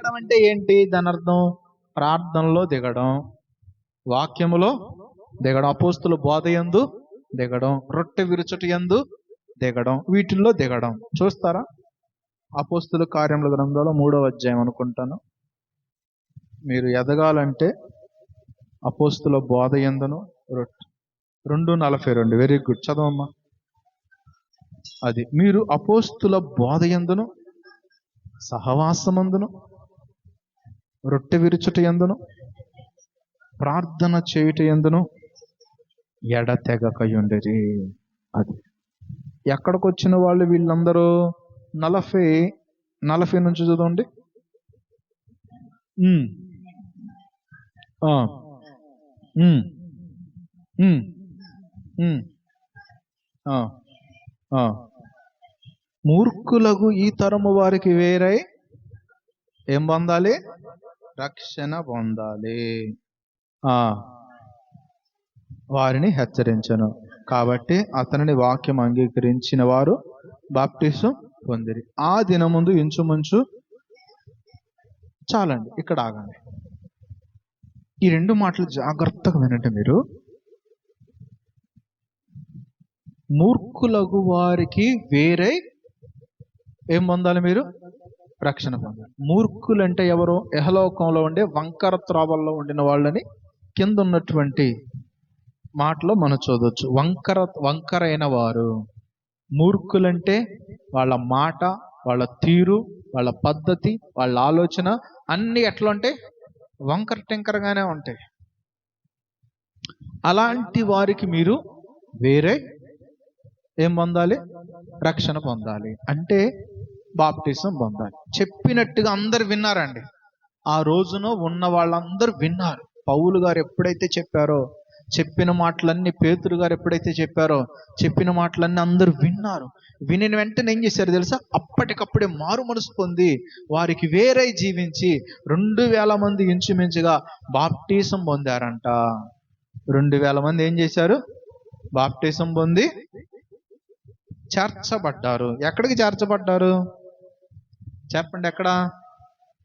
దిగడం అంటే ఏంటి? దాని అర్థం ప్రార్థనలో దిగడం వాక్యములో దిగడం అపోస్తుల బోధ ఎందు దిగడం రొట్టె విరుచుట ఎందు దిగడం వీటిల్లో దిగడం. చూస్తారా? అపోస్తుల కార్యముల గ్రంథంలో మూడవ అధ్యాయం అనుకుంటాను. మీరు ఎదగాలంటే అపోస్తుల బోధ ఎందును రొట్టె రెండు నలభై రెండు. వెరీ గుడ్ చదవమ్మా. అది మీరు అపోస్తుల బోధ ఎందును సహవాసమందును రొట్టె విరుచుట ఎందును? ప్రార్థన చేయుట ఎందును? ఎడతెగకయుండేది అది. ఎక్కడికి వచ్చిన వాళ్ళు వీళ్ళందరూ? నలభై నలభై నుంచి చదవండి. మూర్ఖులకు ఈ తరము వారికి వేరై ఏం పొందాలి? రక్షణ పొందాలి. ఆ వారిని హెచ్చరించను. కాబట్టి అతనిని వాక్యం అంగీకరించిన వారు బాప్టిజం పొందిరి. ఆ దినముందు ఇంచుమించు చాలండి ఇక్కడ ఆగండి. ఈ రెండు మాటలు జాగ్రత్తగా వినండి మీరు. మూర్ఖులగు వారికి వేరే ఏం పొందాలి మీరు? రక్షణ పొందాలి మూర్ఖులంటే ఎవరు? యహలోకంలో ఉండే వంకర త్రోవల్లో ఉండిన వాళ్ళని కింద ఉన్నటువంటి మాటలో మనం చూడవచ్చు వంకర వంకరైన వారు. మూర్ఖులంటే వాళ్ళ మాట వాళ్ళ తీరు వాళ్ళ పద్ధతి వాళ్ళ ఆలోచన అన్నీ ఎట్లా ఉంటాయి? వంకర టెంకరగానే ఉంటాయి. అలాంటి వారికి మీరు వేరే ఏం పొందాలి? రక్షణ పొందాలి. అంటే బాప్టిజం పొందాలి. చెప్పినట్టుగా అందరు విన్నారండి. ఆ రోజున ఉన్న వాళ్ళందరూ విన్నారు. పౌలు గారు ఎప్పుడైతే చెప్పారో చెప్పిన మాటలన్నీ పేతురు గారు ఎప్పుడైతే చెప్పారో చెప్పిన మాటలన్నీ అందరూ విన్నారు. వినిన వెంటనే ఏం చేశారు తెలుసా? అప్పటికప్పుడే మారు మనసు పొంది వారికి వేరే జీవించి రెండు వేల మంది ఇంచుమించుగా బాప్టిజం పొందారంట. రెండు వేల మంది ఏం చేశారు? బాప్టిజం పొంది చేర్చబడ్డారు. ఎక్కడికి చేర్చబడ్డారు? చెప్పండి ఎక్కడ?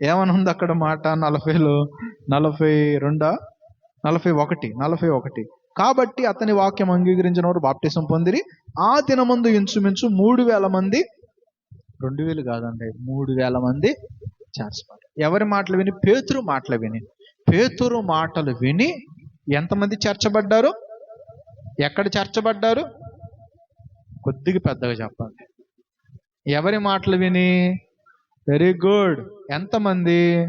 ఏమని ఉంది అక్కడ మాట? నలభైలో నలభై రెండా నలభై ఒకటి నలభై ఒకటి కాబట్టి అతని వాక్యం అంగీకరించిన వారు బాప్టిసం పొందిరి. ఆ దినమందు ఇంచుమించు మూడు వేల మంది రెండు వేలు కాదండి మూడు వేల మంది చేర్చబడ్డారు ఎవరి మాటలు విని? పేతురు మాటలు విని. పేతురు మాటలు విని ఎంతమంది చేర్చబడ్డారు? ఎక్కడ చేర్చబడ్డారు? కొద్దిగా పెద్దగా చెప్పాలి. ఎవరి మాటలు విని? వెరీ గుడ్ ఎంతమంది?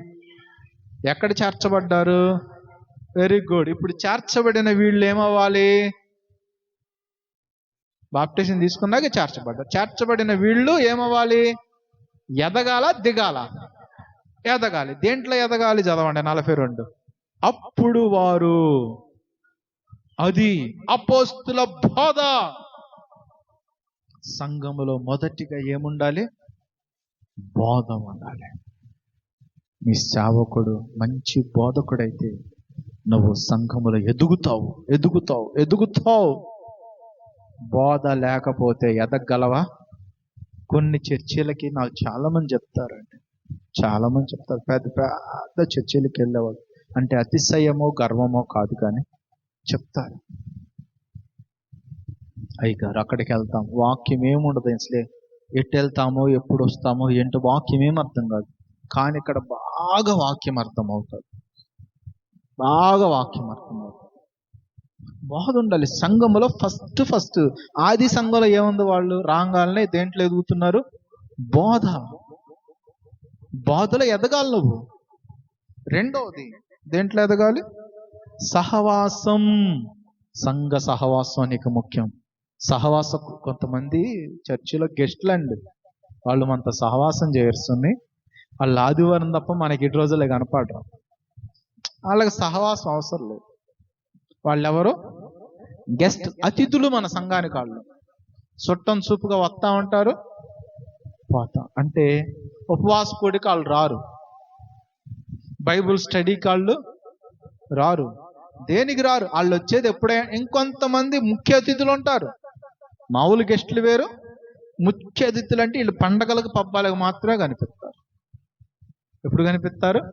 ఎక్కడ చేర్చబడ్డారు? వెరీ గుడ్ ఇప్పుడు చేర్చబడిన వీళ్ళు ఏమవ్వాలి? బాప్టిజం తీసుకున్నాక చేర్చబడ్డారు. చేర్చబడిన వీళ్ళు ఏమవ్వాలి? ఎదగాల దిగాల? ఎదగాలి. దేంట్లో ఎదగాలి? చదవండి. నలభై రెండు. అప్పుడు వారు అది అపోస్తుల బోధ. సంఘములో మొదటిగా ఏముండాలి? బోధ ఉండాలి నీ సేవకుడు మంచి బోధకుడైతే నువ్వు సంఘములో ఎదుగుతావు ఎదుగుతావు ఎదుగుతావు. బోధ లేకపోతే ఎదగలవా? కొన్ని చర్చిలకి నాకు చాలా మంది చెప్తారండి. చాలా మంది చెప్తారు. పెద్ద పెద్ద చర్చిలకి వెళ్ళేవాళ్ళు. అంటే అతిశయమో గర్వమో కాదు కానీ చెప్తారు. అయ్యగారు అక్కడికి వెళ్తాం. వాక్యం ఏముండదు అసలే. ఎటు వెళ్తామో ఎప్పుడు వస్తామో ఏంటో వాక్యం ఏం అర్థం కాదు. కానీ ఇక్కడ బాగా వాక్యం అర్థం అవుతుంది బాగా వాక్యం అర్థం అవుతుంది బాధ ఉండాలి సంఘములో ఫస్ట్ ఫస్ట్ ఆది సంఘంలో ఏముంది వాళ్ళు? రాగాలనే దేంట్లో ఎదుగుతున్నారు? బోధ. బోధలో ఎదగాలి నువ్వు. రెండవది దేంట్లో ఎదగాలి? సహవాసం. సంఘ సహవాసం అనేక ముఖ్యం. సహవాస కొంతమంది చర్చిలో గెస్ట్లు అండి వాళ్ళు మనతో సహవాసం చేరుస్తుంది వాళ్ళు ఆదివారం తప్ప మనకి ఇటు రోజులే కనపడరు. వాళ్ళకి సహవాసం అవసరం లేదు. వాళ్ళు ఎవరు గెస్ట్ అతిథులు మన సంఘానికి వాళ్ళు. చుట్టం చూపుగా వస్తా ఉంటారు పోతా. అంటే ఉపవాస కోడికి వాళ్ళు రారు. బైబుల్ స్టడీ కాళ్ళు రారు. దేనికి రారు? వాళ్ళు వచ్చేది ఎప్పుడే ఇంకొంతమంది ముఖ్య అతిథులు ఉంటారు. మామూలు గెస్టులు వేరు ముఖ్య అతిథులు అంటే వీళ్ళు పండగలకు పబ్బాలకు మాత్రమే కనిపిస్తారు. ఎప్పుడు కనిపిస్తారు?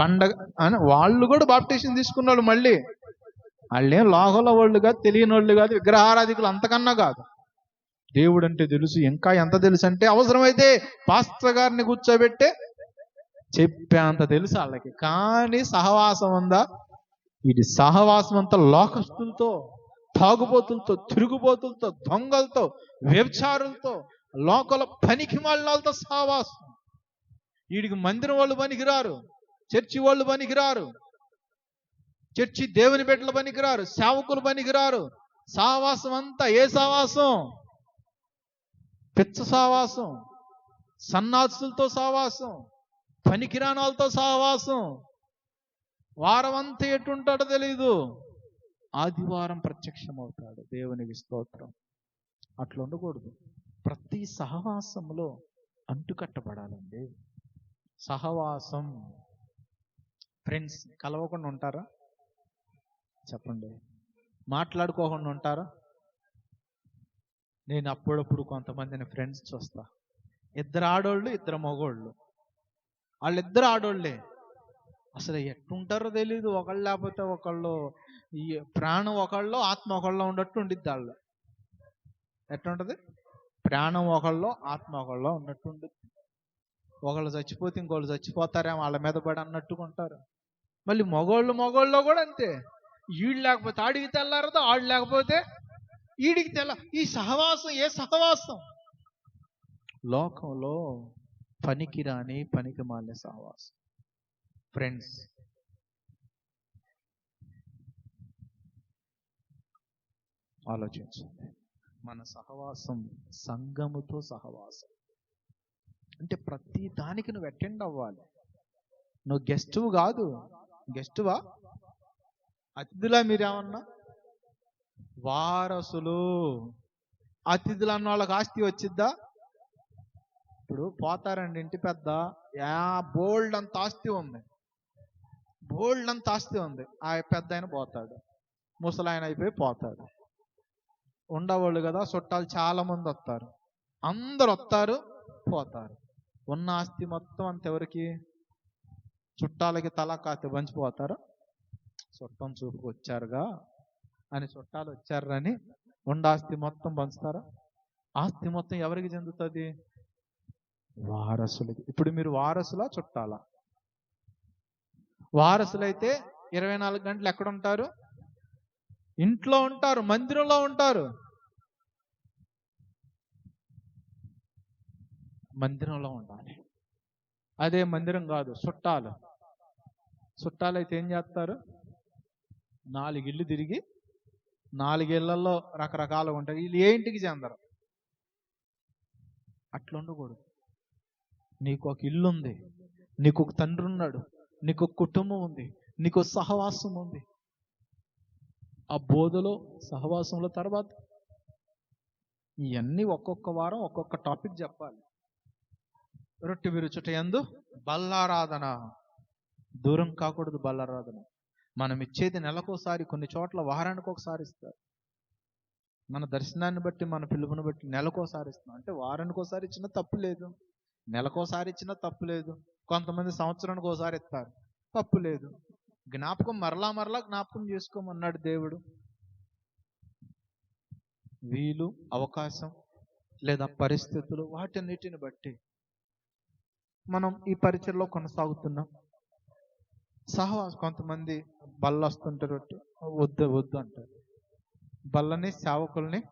పండగ అని వాళ్ళు కూడా బాప్టిషన్ వాళ్ళు మళ్ళీ. వాళ్ళేం లోహల వాళ్ళు కాదు తెలియని వాళ్ళు కాదు విగ్రహారాధికులు అంతకన్నా కాదు. దేవుడు అంటే తెలుసు ఇంకా ఎంత తెలుసు అంటే అవసరమైతే పాస్టర్ గారిని కూర్చోబెట్టే చెప్పేంత తెలుసు వాళ్ళకి. కానీ సహవాసం ఉందా? ఇది సహవాసం అంతా లోకస్తులతో తాగుబోతులతో తిరుగుబోతులతో దొంగలతో వ్యభిచారులతో లోకల పనికి వాళ్ళతో సహవాసం. వీడికి మందిరం వాళ్ళు పనికిరారు చర్చి వాళ్ళు పనికిరారు చర్చి దేవుని బిడ్డలు పనికిరారు సేవకులు పనికిరారు. సావాసం అంతా ఏ సావాసం పిచ్చ సావాసం సన్నాసులతో సహవాసం పనికిరాణాలతో సావాసం సహవాసం. వారం అంతా ఎటుంటాడో తెలీదు. ఆదివారం ప్రత్యక్షమవుతాడు దేవునికి స్తోత్రం. అట్లా ఉండకూడదు. ప్రతి సహవాసంలో అంటుకట్టబడాలండి. సహవాసం. ఫ్రెండ్స్ కలవకుండా ఉంటారా? చెప్పండి. మాట్లాడుకోకుండా ఉంటారా? నేను అప్పుడప్పుడు కొంతమందిని ఫ్రెండ్స్ చూస్తా. ఇద్దరు ఆడోళ్ళు ఇద్దరు మగోళ్ళు. వాళ్ళిద్దరు ఆడోళ్ళే. అసలు ఎట్టుంటారో తెలీదు. ఒకళ్ళు లేకపోతే ఒకళ్ళు ఈ ప్రాణం ఒకళ్ళు ఆత్మ ఒకళ్ళు ఉన్నట్టు ఉండిద్ది వాళ్ళు. ఎట్లుంటుంది? ప్రాణం ఒకళ్ళు ఆత్మ ఒకళ్ళు ఉన్నట్టు ఉండిద్ది. ఒకళ్ళు చచ్చిపోతే ఇంకోళ్ళు చచ్చిపోతారేమో వాళ్ళ మీద పడి అన్నట్టుకుంటారు మళ్ళీ మగోళ్ళు మగోళ్ళు కూడా అంతే. వీళ్ళు లేకపోతే ఆడికి తెల్లారదు ఆడు లేకపోతే ఈడికి తెల్ల ఈ సహవాసం ఏ సహవాసం? లోకంలో పనికిరాని పనికి మాలిన సహవాసం. ఫ్రెండ్స్ ఆలోచించండి మన సహవాసం సంఘముతో సహవాసం. అంటే ప్రతి దానికి నువ్వు అటెండ్ అవ్వాలి. నువ్వు గెస్టువు కాదు. గెస్టువా? అతిథులా మీరేమన్నా? వారసులు. అతిథులు అన్న వాళ్ళకి ఆస్తి వచ్చిద్దా? ఇప్పుడు పోతారండి ఇంటి పెద్ద. యా బోల్డ్ అంత ఆస్తి ఉంది. బోల్డ్ అంత ఆస్తి ఉంది. ఆ పెద్ద ఆయన పోతాడు. ముసలాయన అయిపోయి పోతాడు. ఉండవాళ్ళు కదా చుట్టాలు చాలా మంది వస్తారు. అందరు వస్తారు పోతారు. ఉన్న ఆస్తి మొత్తం అంత ఎవరికి? చుట్టాలకి తల కాతే పంచిపోతారు. చుట్టం చూపుకు వచ్చారుగా అని చుట్టాలు వచ్చారని ఉండ ఆస్తి మొత్తం పంచుతారా? ఆస్తి మొత్తం ఎవరికి చెందుతుంది? వారసులకి. ఇప్పుడు మీరు వారసులా చుట్టాలా? వారసులైతే ఇరవై నాలుగు గంటలు ఎక్కడ ఉంటారు? ఇంట్లో ఉంటారు మందిరంలో ఉంటారు. మందిరంలో ఉండాలి. అదే మందిరం కాదు చుట్టాలు. చుట్టాలు అయితే ఏం చేస్తారు? నాలుగిళ్ళు తిరిగి నాలుగేళ్ళలో రకరకాలుగా ఉంటాయి. వీళ్ళు ఏ ఇంటికి చెందరు? అట్లా ఉండకూడదు. నీకు ఒక ఇల్లు ఉంది నీకు ఒక తండ్రి ఉన్నాడు నీకు ఒక కుటుంబం ఉంది నీకు సహవాసం ఉంది. ఆ బోధలో సహవాసంలో తర్వాత? ఇవన్నీ ఒక్కొక్క వారం ఒక్కొక్క టాపిక్ చెప్పాలి. రొట్టె విరుచుట ఎందు బల్లారాధన. దూరం కాకూడదు బల్లారాధన. మనం ఇచ్చేది నెలకోసారి కొన్ని చోట్ల వారానికి ఒకసారి ఇస్తారు. మన దర్శనాన్ని బట్టి మన పిలుపుని బట్టి నెలకోసారి ఇస్తున్నాం. అంటే వారానికి ఒకసారి ఇచ్చినా తప్పు లేదు. నెలకోసారి ఇచ్చినా తప్పు లేదు. కొంతమంది సంవత్సరానికి ఒకసారి ఇస్తారు. తప్పు లేదు. జ్ఞాపకం మరలా మరలా జ్ఞాపకం చేసుకోమన్నాడు దేవుడు. వీలు అవకాశం లేదా పరిస్థితులు వాటన్నిటిని బట్టి మనం ఈ పరిచయలో కొనసాగుతున్నాం. సహవాసం కొంతమంది బల్ల వస్తుంటారు వద్దు వద్దు అంటారు. బల్లని సేవకుల్ని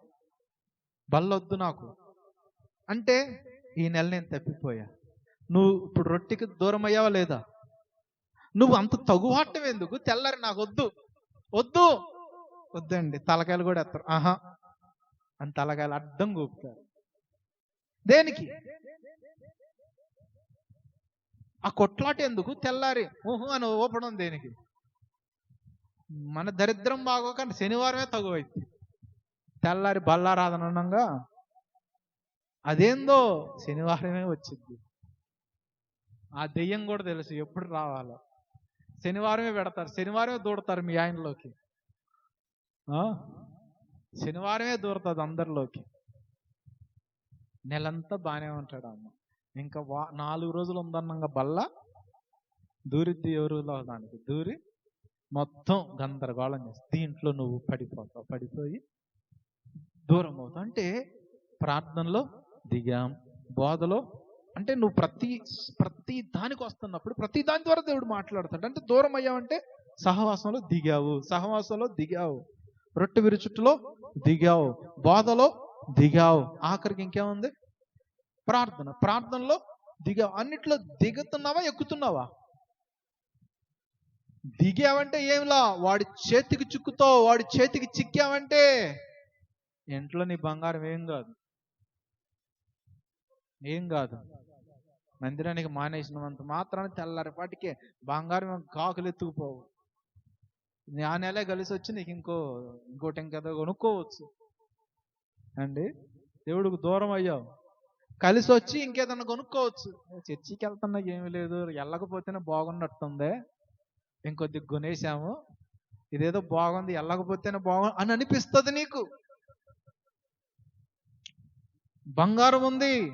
బల్ల వద్దు నాకు. అంటే ఈ నెల నేను తప్పిపోయా. నువ్వు ఇప్పుడు రొట్టెకి దూరం అయ్యావా లేదా? నువ్వు అంత తగువాటం ఎందుకు? తెల్లారి నాకు వద్దు. వద్దు. వద్దండి. తలకాయలు కూడా ఎత్తారు. ఆహా. అని తలకాయలు అడ్డం కూపుతారు దేనికి? ఆ కొట్లాట ఎందుకు? తెల్లారి. ఊహు అని ఊపడం దేనికి? మన దరిద్రం బాగోక శనివారమే తగువైంది తెల్లారి బల్లారాధనంగా అదేందో శనివారమే వచ్చింది ఆ దెయ్యం కూడా తెలుసు ఎప్పుడు రావాలో. శనివారమే పెడతారు. శనివారమే దూడతారు మీ ఆయనలోకి. శనివారమే దూరుతుంది అందరిలోకి. నెలంతా బాగానే ఉంటాడు అమ్మ. ఇంకా వా నాలుగు రోజులు ఉందన్నంగా బల్ల దూరిద్ది ఎవరులో దానికి? దూరి మొత్తం గందరగోళం చేసి దీంట్లో నువ్వు పడిపోతావు. పడిపోయి దూరం అవుతావు. అంటే ప్రార్థనలో దిగాం బోధలో అంటే నువ్వు ప్రతి ప్రతి దానికి వస్తున్నప్పుడు ప్రతి దాని ద్వారా దేవుడు మాట్లాడతాడు. అంటే దూరం అయ్యావంటే సహవాసంలో దిగావు సహవాసంలో దిగావు. రొట్టె విరుచుట్టులో దిగావు బోధలో దిగావు. ఆఖరికి ఇంకేముంది? ప్రార్థన ప్రార్థనలో దిగావు. అన్నిట్లో దిగుతున్నావా ఎక్కుతున్నావా? దిగావంటే ఏంలా వాడి చేతికి చిక్కుతావు వాడి చేతికి చిక్కావంటే ఇంట్లో నీ బంగారం ఏం కాదు. ఏం కాదు. మందిరానికి మానేసినంత మాత్రాన్ని తెల్లారిపాటికే బంగారం కాకులు ఎత్తుకుపోవు. ఆ నెలే కలిసి వచ్చి నీకు ఇంకో ఇంకోటి ఇంకేదో కొనుక్కోవచ్చు. అండి? దేవుడికి దూరం అయ్యావు. కలిసి వచ్చి ఇంకేదన్నా కొనుక్కోవచ్చు. చర్చికి వెళ్తున్నా ఏమీ లేదు. వెళ్ళకపోతేనే బాగున్నట్టుంది. ఇంకొద్ది కొనేసాము. ఇదేదో బాగుంది వెళ్ళకపోతేనే బాగు అని అనిపిస్తుంది నీకు. బంగారం ఉంది.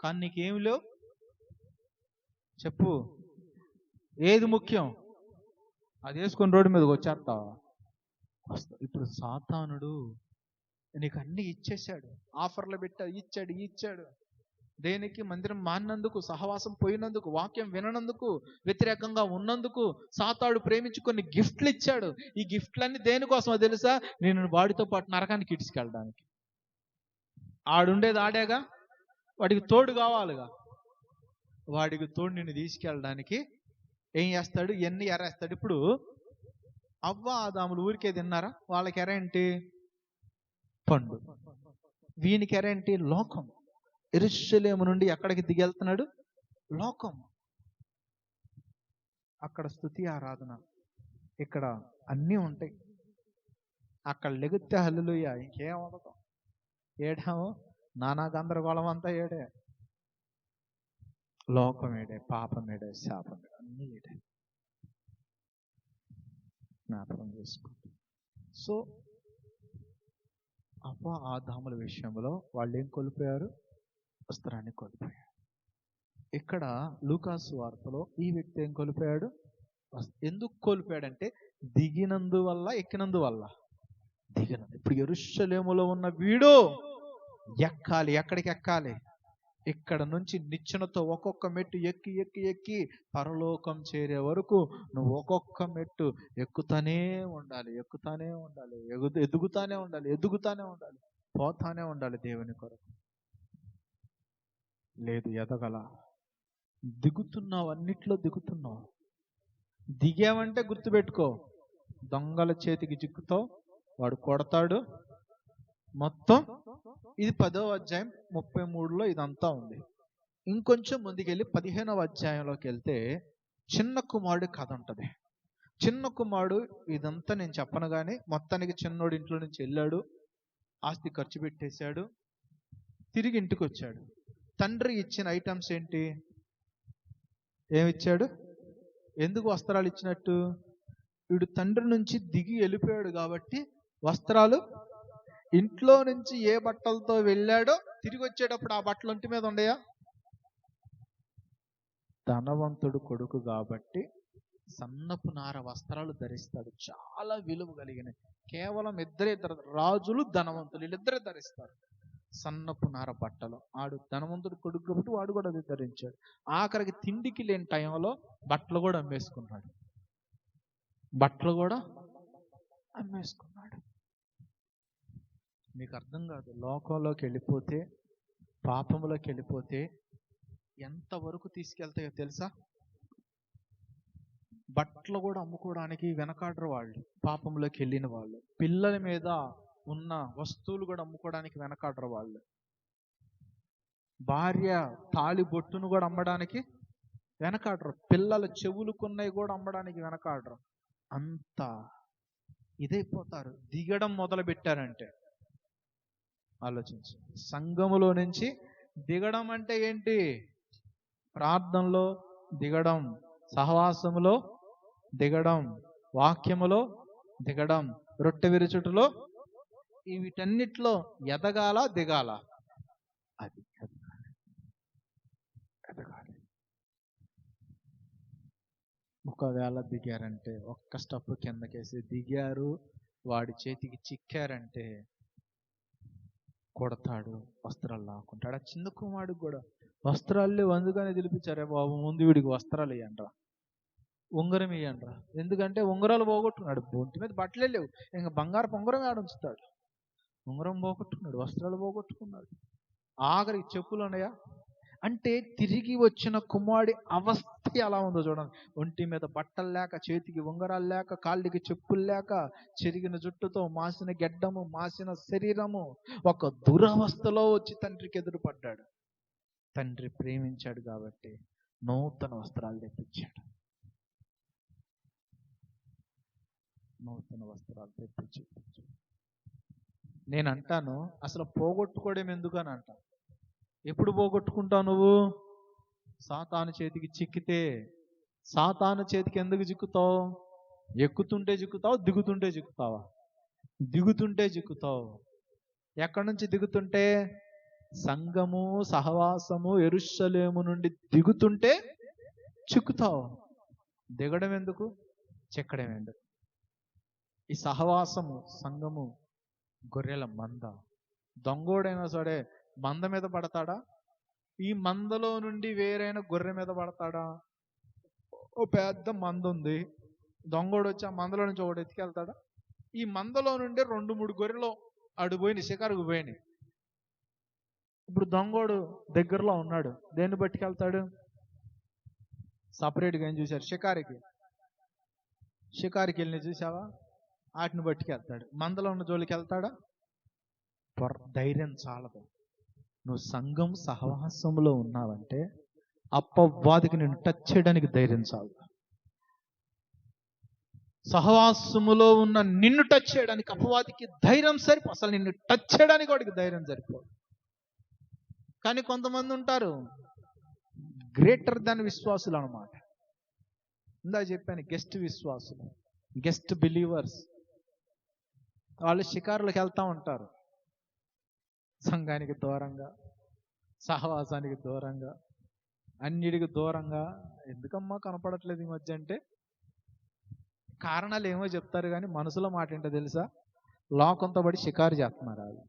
కానీ నీకేమి లేవు? చెప్పు. ఏది ముఖ్యం? అది వేసుకొని రోడ్డు మీదకి వచ్చేస్తావా? వస్తా. ఇప్పుడు సాతానుడు నీకు అన్ని ఇచ్చేసాడు ఆఫర్లు పెట్టాడు ఇచ్చాడు ఇచ్చాడు. దేనికి? మందిరం మారినందుకు సహవాసం పోయినందుకు వాక్యం విననందుకు వ్యతిరేకంగా ఉన్నందుకు సాతాడు ప్రేమించి కొన్ని గిఫ్ట్లు ఇచ్చాడు. ఈ గిఫ్ట్లన్నీ దేనికోసమో తెలుసా? నేను వాడితో పాటు నరకానికి ఇడ్చుకెళ్ళడానికి ఆడుండేది ఆడేగా? వాడికి తోడు కావాలిగా. వాడికి తోడు నిన్ను తీసుకెళ్ళడానికి ఏం చేస్తాడు? ఎన్ని ఎరేస్తాడు? ఇప్పుడు అవ్వ ఆదాములు ఊరికే తిన్నారా? వాళ్ళకి ఎర ఏంటి? పండు. వీనికి ఎర ఏంటి? లోకం. ఎరుషలేము నుండి ఎక్కడికి దిగెళ్తున్నాడు? లోకం. అక్కడ స్థుతి ఆరాధన. ఇక్కడ అన్నీ ఉంటాయి. అక్కడ లెగితే హల్లుయ ఇంకేం ఉండదు. ఏడాము నానా గందరగోళం అంతా ఏడే. లోకం ఏడే పాపం ఏడే శాపం ఏడే అన్నీ ఏడే. జ్ఞాపకం చేసుకోండి సో అవ్వ ఆదాముల విషయంలో వాళ్ళు ఏం కోల్పోయారు? వస్త్రాన్ని కోల్పోయారు. ఇక్కడ లూకాసు వార్తలో ఈ వ్యక్తి ఏం కోల్పోయాడు? ఎందుకు కోల్పోయాడంటే దిగినందువల్ల ఎక్కినందువల్ల. దిగినందు ఇప్పుడు ఎరుషలేములో ఉన్న వీడు ఎక్కాలి ఎక్కడికి ఎక్కాలి? ఇక్కడ నుంచి నిచ్చెనతో ఒక్కొక్క మెట్టు ఎక్కి ఎక్కి ఎక్కి పరలోకం చేరే వరకు నువ్వు ఒక్కొక్క మెట్టు ఎక్కుతానే ఉండాలి ఎక్కుతానే ఉండాలి ఎగు ఎదుగుతానే ఉండాలి ఎదుగుతానే ఉండాలి పోతానే ఉండాలి దేవుని కొరకు. లేదు ఎదగల. దిగుతున్నావు అన్నిట్లో దిగుతున్నావు. దిగావంటే గుర్తుపెట్టుకో. దొంగల చేతికి జిక్కుతో వాడు కొడతాడు మొత్తం ఇది పదవ అధ్యాయం ముప్పై మూడులో ఇదంతా ఉంది. ఇంకొంచెం ముందుకెళ్ళి పదిహేనవ అధ్యాయంలోకి వెళ్తే చిన్న కుమారుడు కథ ఉంటుంది. చిన్న కుమారుడు ఇదంతా నేను చెప్పను కానీ మొత్తానికి చిన్నోడు ఇంట్లో నుంచి వెళ్ళాడు ఆస్తి ఖర్చు పెట్టేశాడు తిరిగి ఇంటికి వచ్చాడు. తండ్రి ఇచ్చిన ఐటమ్స్ ఏంటి? ఏమిచ్చాడు? ఎందుకు వస్త్రాలు ఇచ్చినట్టు? వీడు తండ్రి నుంచి దిగి వెళ్ళిపోయాడు కాబట్టి వస్త్రాలు ఇంట్లో నుంచి ఏ బట్టలతో వెళ్ళాడో తిరిగి వచ్చేటప్పుడు ఆ బట్టలు ఒంటి మీద ఉండయా? ధనవంతుడు కొడుకు కాబట్టి సన్నపు నార వస్త్రాలు ధరిస్తాడు. చాలా విలువ కలిగినవి కేవలం ఇద్దరే రాజులు ధనవంతులు వీళ్ళిద్దరే ధరిస్తారు. సన్నపు నార బట్టలు. ఆడు ధనవంతుడు కొడుకు కాబట్టి వాడు కూడా అది ధరించాడు. ఆఖరికి తిండికి లేని టైంలో బట్టలు కూడా అమ్మేసుకున్నాడు. బట్టలు కూడా అమ్మేసుకున్నాడు. మీకు అర్థం కాదు. లోకంలోకి వెళ్ళిపోతే పాపంలోకి వెళ్ళిపోతే ఎంతవరకు తీసుకెళ్తాయో తెలుసా? బట్టలు కూడా అమ్ముకోవడానికి వెనకాడరు వాళ్ళు. పాపంలోకి వెళ్ళిన వాళ్ళు. పిల్లల మీద ఉన్న వస్తువులు కూడా అమ్ముకోవడానికి వెనకాడరు వాళ్ళు. భార్య తాళి బొట్టును కూడా అమ్మడానికి వెనకాడరు. పిల్లల చెవులుకున్నవి కూడా అమ్మడానికి వెనకాడరు. అంత ఇదైపోతారు. దిగడం మొదలు పెట్టారంటే ఆలోచించు. సంఘములో నుంచి దిగడం అంటే ఏంటి? ప్రార్థనలో దిగడం సహవాసములో దిగడం వాక్యములో దిగడం రొట్టె విరుచుటలో వీటన్నిట్లో వీటన్నిటిలో ఎదగాల దిగాల? అది ఎదగాలి. ఎదగాలి. ఒకవేళ దిగారంటే ఒక్క స్టప్ కిందకేసి దిగారు వాడి చేతికి చిక్కారంటే కొడతాడు వస్త్రాలు లాక్కుంటాడు. ఆ చిన్న కుమారుడికి కూడా వస్త్రాలు అందుకనే తెలిపించారే బాబు ముందు వీడికి వస్త్రాలు ఇవ్వండిరా ఉంగరం ఇవ్వండిరా ఎందుకంటే ఉంగరాలు పోగొట్టుకున్నాడు ఒంటి మీద బట్టలే లేవు. ఇంకా బంగారు ఉంగరం ఆడ ఉంచుతాడు. ఉంగరం పోగొట్టుకున్నాడు వస్త్రాలు పోగొట్టుకున్నాడు. ఆఖరికి చెప్పులు ఉన్నాయా? అంటే తిరిగి వచ్చిన కుమారుడి అవస్థ ఎలా ఉందో చూడండి. ఒంటి మీద బట్టలు లేక చేతికి ఉంగరాలు లేక కాళ్ళకి చెప్పులు లేక చెరిగిన జుట్టుతో మాసిన గెడ్డము మాసిన శరీరము ఒక దురవస్థలో వచ్చి తండ్రికి ఎదురుపడ్డాడు. తండ్రి ప్రేమించాడు కాబట్టి నూతన వస్త్రాలు తెప్పించాడు. నూతన వస్త్రాలు తెప్పించి నేను అంటాను అసలు పోగొట్టుకోవడం ఎందుకు అని అంటాను? ఎప్పుడు పోగొట్టుకుంటావు నువ్వు? సాతాను చేతికి చిక్కితే సాతాను చేతికి ఎందుకు చిక్కుతావు? ఎక్కుతుంటే చిక్కుతావు? దిగుతుంటే చిక్కుతావా? దిగుతుంటే చిక్కుతావు. ఎక్కడి నుంచి దిగుతుంటే? సంఘము సహవాసము ఎరుషలేము నుండి దిగుతుంటే చిక్కుతావు. దిగడం ఎందుకు? చెక్కడం ఎందుకు? ఈ సహవాసము సంఘము గొర్రెల మంద. దొంగోడైనా సరే మంద మీద పడతాడా? ఈ మందలో నుండి వేరైన గొర్రె మీద పడతాడా? ఓ పెద్ద మంద ఉంది దొంగోడు వచ్చి ఆ మందలో నుంచి ఒకటి ఎత్తుకెళ్తాడా? ఈ మందలో నుండి రెండు మూడు గొర్రెలు అడిపోయినాయి షికారుకు పోయినాయి ఇప్పుడు దొంగోడు దగ్గరలో ఉన్నాడు. దేన్ని పట్టుకెళ్తాడు? సపరేట్గా ఏం చూశారు? షికారికి. షికారికి వెళ్ళి చూసావా వాటిని పట్టుకెళ్తాడు. మందలో ఉన్న జోలికి వెళ్తాడా పొర- ధైర్యం చాలదు. నువ్వు సంఘం సహవాసంలో ఉన్నావంటే అప్పవాదికి నేను టచ్ చేయడానికి ధైర్యం చాలు. సహవాసములో ఉన్న నిన్ను టచ్ చేయడానికి అపవాదికి ధైర్యం సరిపో అసలు నిన్ను టచ్ చేయడానికి వాడికి ధైర్యం సరిపో. కానీ కొంతమంది ఉంటారు గ్రేటర్ దాన్ విశ్వాసులు అనమాట ఇందా చెప్పాను గెస్ట్ విశ్వాసులు గెస్ట్ బిలీవర్స్ వాళ్ళు షికారులకు వెళ్తా ఉంటారు. సంఘానికి దూరంగా సహవాసానికి దూరంగా అన్నిటికి దూరంగా ఎందుకమ్మా కనపడట్లేదు ఈ మధ్య అంటే? కారణాలు ఏమో చెప్తారు కానీ మనసులో మాట ఏంటో తెలుసా? లోకంతో పడి షికారు చేస్తున్నారు వాళ్ళు.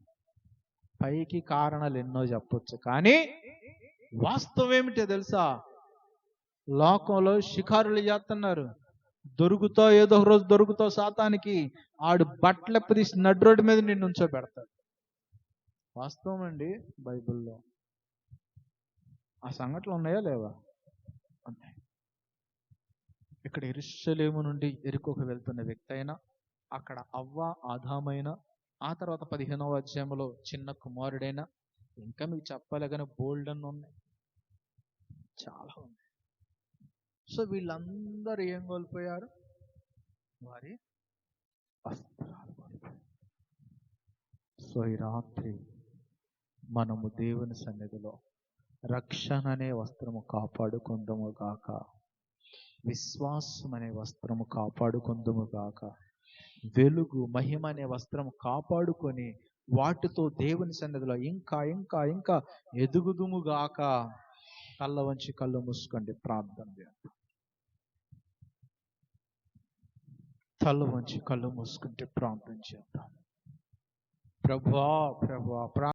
పైకి కారణాలు ఎన్నో చెప్పొచ్చు కానీ వాస్తవం ఏమిటో తెలుసా? లోకంలో షికారులు చేస్తున్నారు. దొరుకుతో ఏదో ఒక రోజు దొరుకుతో శాతానికి ఆడు బట్టలు తీసి నడు రోడ్డు మీద నిన్ను ఉంచోబెడతాడు వాస్తవం అండి బైబిల్లో? ఆ సంఘటనలు ఉన్నాయా లేవా? ఉన్నాయి. ఇక్కడ ఎరుషలేము నుండి ఎరుకోకు వెళ్తున్న వ్యక్తి అయినా అక్కడ అవ్వ ఆదామైన ఆ తర్వాత పదిహేనవ అధ్యాయంలో చిన్న కుమారుడైనా ఇంకా మీకు చెప్పాలి కానీ బోల్డ్ అని ఉన్నాయి. చాలా ఉన్నాయి. సో వీళ్ళందరూ ఏం కోల్పోయారు? వారి వస్త్రాలు కోల్పోయారు. సో ఈ రాత్రి మనము దేవుని సన్నిధిలో రక్షణ అనే వస్త్రము కాపాడుకుందము గాక. విశ్వాసం అనే వస్త్రము కాపాడుకుందము గాక. వెలుగు మహిమ అనే వస్త్రము కాపాడుకొని వాటితో దేవుని సన్నిధిలో ఇంకా ఇంకా ఇంకా ఎదుగుదుము గాక. కళ్ళ వంచి కళ్ళు మూసుకోండి ప్రార్థన చేద్దాం. తల వంచి కళ్ళు మూసుకుంటే ప్రార్థన చేద్దాం. ప్రభా ప్రభా ప్రా